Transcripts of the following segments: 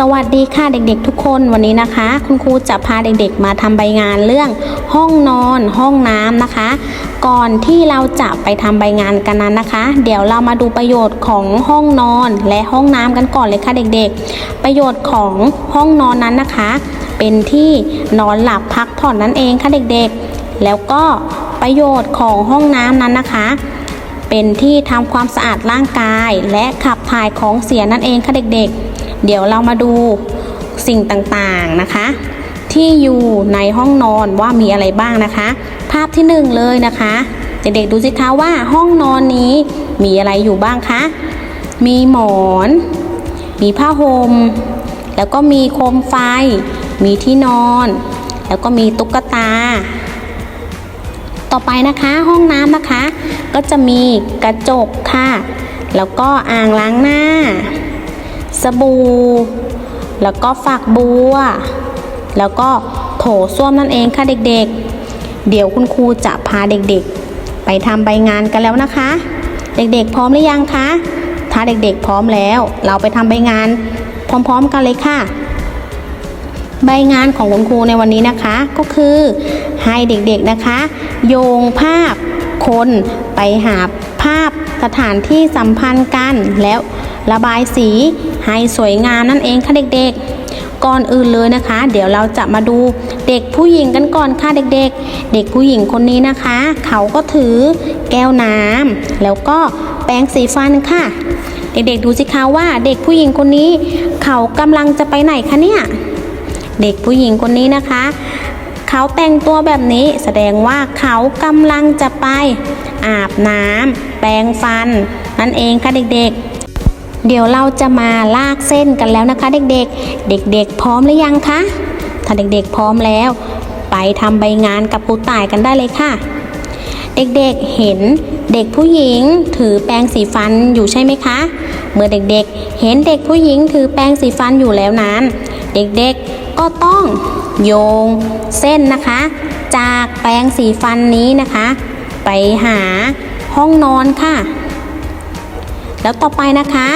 สวัสดีค่ะเด็กๆทุกคนวันนี้นะคะ คุณครูจะพาเด็กๆมาทำใบงานเรื่องห้องนอน ห้องน้ำนะคะ ก่อนที่เราจะไปทำใบงานกันนั้นนะคะ เดี๋ยวเรามาดูประโยชน์ของห้องนอนและห้องน้ำกันก่อนเลยค่ะเด็กๆ ประโยชน์ของห้องนอนนั้นนะคะ เป็นที่นอนหลับพักผ่อนนั่นเองค่ะเด็กๆ แล้วก็ประโยชน์ของห้องน้ำนั้นนะคะ เป็นที่ทำความสะอาดร่างกาย และขับถ่ายของเสียนั่นเองค่ะเด็กๆ เดี๋ยวเรามาดูสิ่งต่างๆนะคะ ที่อยู่ในห้องนอนว่ามีอะไรบ้างนะคะ ภาพที่หนึ่งเลยนะคะเด็กๆดูสิคะว่าห้องนอนนี้มีอะไรอยู่บ้างคะมีหมอน มีผ้าห่มแล้วก็มีโคมไฟ มีที่นอน แล้วก็มีตุ๊กตา ต่อไปนะคะห้องน้ำนะคะ ก็จะมีกระจกค่ะ แล้วก็อ่างล้างหน้า สบู่ แล้วก็ฝักบัว แล้วก็โถส้วมนั่นเองค่ะเด็กๆ เดี๋ยวคุณครูจะพาเด็กๆ ไปทำใบงานกันแล้วนะคะ เด็กๆ พร้อมหรือยังคะ ถ้าเด็กๆ พร้อมแล้ว เราไปทำใบงานพร้อมๆกันเลยค่ะ ใบงานของคุณครูในวันนี้นะคะก็คือให้เด็กๆนะคะ โยงภาพคนไปหาภาพสถานที่สัมพันธ์กันแล้วระบายสี ให้สวยงามนั่นเองค่ะเด็กๆ ก่อนอื่นเลยนะคะ เดี๋ยวเราจะมาดูเด็กผู้หญิงกันก่อนค่ะเด็กๆ เด็กผู้หญิงคนนี้นะคะ เขาก็ถือแก้วน้ำแล้วก็แปรงสีฟันค่ะ เด็กๆดูสิคะว่าเด็กผู้หญิงคนนี้ เขากำลังจะไปไหนคะเนี่ยเด็กผู้หญิงคนนี้นะคะ เขาแต่งตัวแบบนี้แสดงว่าเขากำลังจะไปอาบน้ำแปรงฟัน นั่นเองค่ะเด็กๆ เดี๋ยวเราจะมาลากเส้นกันแล้วนะคะ เด็กๆ เด็กๆ พร้อมหรือยังคะ ถ้าเด็กๆพร้อมแล้ว ไปทำใบงานกับครูต่ายกันได้เลยค่ะ เด็กๆเห็นเด็กผู้หญิงถือแปรงสีฟันอยู่ใช่ไหมคะ เมื่อเด็กๆ เห็นเด็กผู้หญิงถือแปรงสีฟันอยู่แล้วนั้น เด็กๆก็ต้องโยงเส้นนะคะ จากแปรงสีฟันนี้นะคะ ไปหาห้องนอนค่ะ แล้วต่อไปนะคะ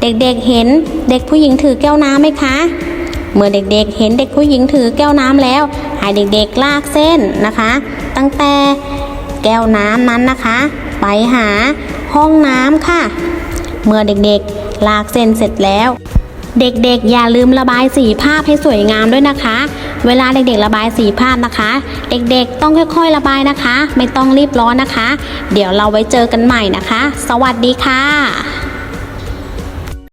เด็กๆเห็นเด็กผู้หญิงถือแก้วน้ำไหมคะ เมื่อเด็กๆเห็นเด็กผู้หญิงถือแก้วน้ำแล้วให้เด็กๆลากเส้นนะคะ ตั้งแต่แก้วน้ำนั้นนะคะ ไปหาห้องน้ำค่ะ เมื่อเด็กๆลากเส้นเสร็จแล้ว เด็กๆอย่าลืมระบายสีภาพให้สวยงามด้วยนะคะ เวลาเด็กๆระบายสีภาพนะคะ เด็กๆต้องค่อยๆระบายนะคะ ไม่ต้องรีบร้อนนะคะ เดี๋ยวเราไว้เจอกันใหม่นะคะ สวัสดีค่ะ